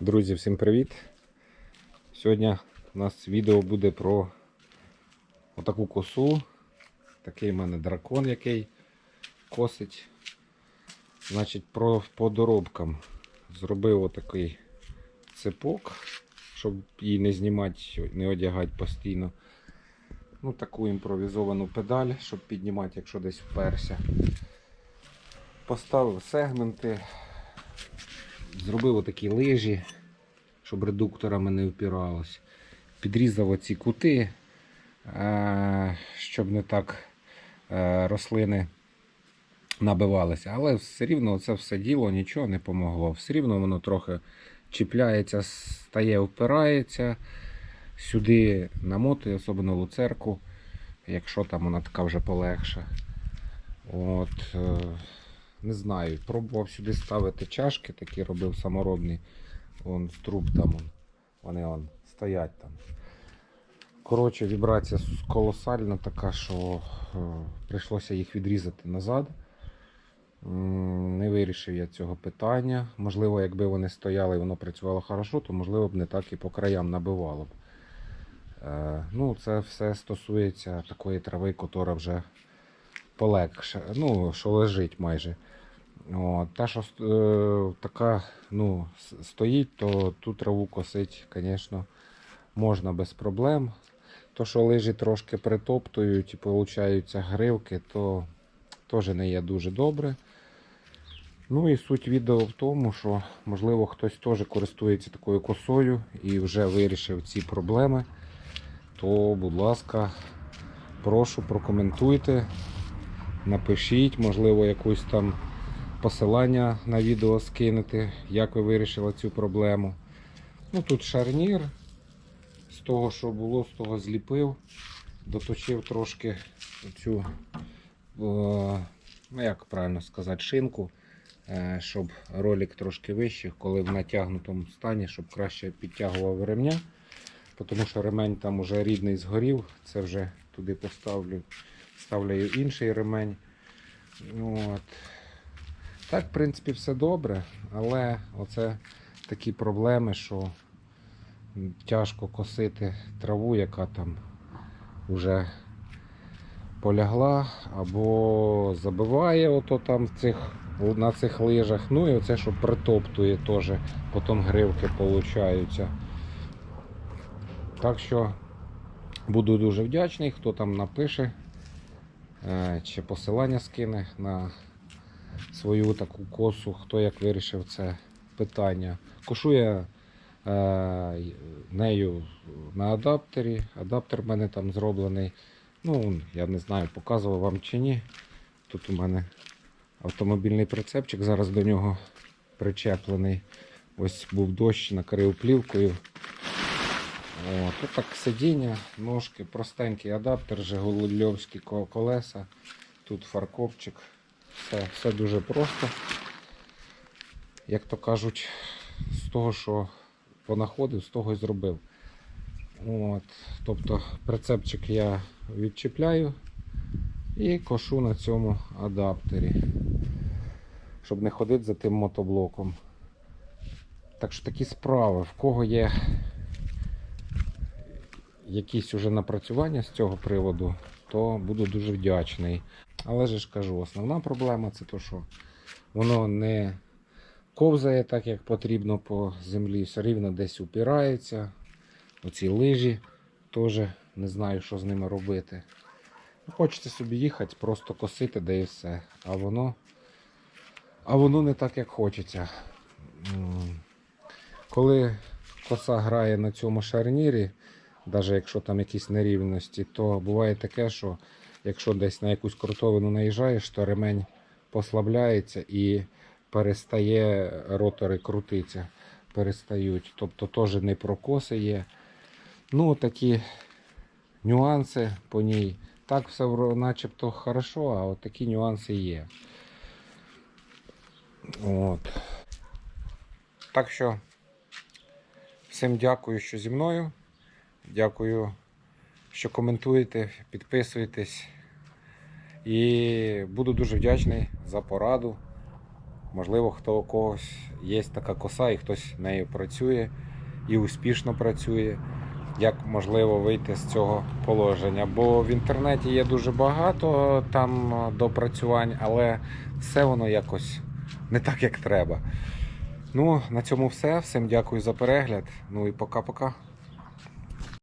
Друзі, всім привіт! Сьогодні у нас відео буде про отаку косу. Такий в мене дракон, який косить. Значить, про, по доробкам зробив отакий цепок, щоб її не знімати, не одягати постійно. Ну, таку імпровізовану педаль, щоб піднімати, якщо десь вперся. Поставив сегменти, зробив отакі лижі, щоб редукторами не впиралось. Підрізав оці кути, е, щоб не так е, рослини набивалися. Але все рівно це все діло нічого не помогло. Все рівно воно трохи чіпляється, стає, впирається. Сюди намотує, особливо луцерку, якщо там вона така вже полегша. От, е, не знаю, пробував сюди ставити чашки, такі робив саморобні. Вон з труб там вон, вони вон, стоять там. Коротше, вібрація колосальна така, що е, прийшлося їх відрізати назад. Не вирішив я цього питання. Можливо, якби вони стояли і воно працювало хорошо, то можливо б не так і по краям набивало б. Е, Ну, це все стосується такої трави, яка вже полегше, ну, що лежить майже. О, та, що е, така ну, стоїть, то ту траву косить, звісно, можна без проблем. То, що лижі трошки притоптують і получаються гривки, то теж не є дуже добре. Ну і суть відео в тому, що можливо хтось теж користується такою косою і вже вирішив ці проблеми. То, будь ласка, прошу прокоментуйте, напишіть, можливо, якусь там посилання на відео скинути, як ви вирішили цю проблему. Ну тут шарнір. З того, що було, з того зліпив, доточив трошки цю, е, ну як правильно сказати, шинку, е, щоб ролик трошки вищий, коли в натягнутому стані, щоб краще підтягував ремня. Тому що ремень там уже рідний згорів, це вже туди поставлю, ставлю інший ремень. От. Так, в принципі, все добре, але оце такі проблеми, що тяжко косити траву, яка там вже полягла, або забиває ото там в цих, на цих лижах. Ну і оце, що притоптує теж, потім гривки получаються. Так що буду дуже вдячний, хто там напише чи посилання скине на свою таку косу, хто як вирішив це питання. Кошу я е, нею на адаптері. Адаптер в мене там зроблений. Ну, я не знаю, показував вам чи ні. Тут у мене автомобільний прицепчик, зараз до нього причеплений. Ось був дощ, накрив плівкою. О, тут так сидіння, ножки, простенький адаптер, Жигульовські ко- колеса. Тут фаркопчик. Все, все дуже просто. Як то кажуть, з того, що понаходив, з того і зробив. От, тобто прицепчик я відчіпляю і кошу на цьому адаптері, щоб не ходити за тим мотоблоком. Так що такі справи, в кого є якісь уже напрацювання з цього приводу, то буду дуже вдячний. Але ж кажу, основна проблема це то, що воно не ковзає так, як потрібно по землі, все рівно десь упирається. Оці лижі теж не знаю, що з ними робити. Ну, Хочеться собі їхати, просто косити, де і все. А воно, а воно не так, як хочеться. Коли коса грає на цьому шарнірі, навіть якщо там якісь нерівності, то буває таке, що якщо десь на якусь крутовину наїжджаєш, то ремень послабляється і перестає ротори крутитися, перестають. Тобто теж не прокоси є. Ну, такі нюанси по ній. Так все начебто хорошо, а от такі нюанси є. От. Так що всім дякую, що зі мною. Дякую, що коментуєте, підписуєтесь. І буду дуже вдячний за пораду. Можливо, хто у когось є така коса і хтось нею працює і успішно працює. Як можливо вийти з цього положення? Бо в інтернеті є дуже багато там допрацювань, але все воно якось не так, як треба. Ну, на цьому все. Всім дякую за перегляд. Ну і пока-пока.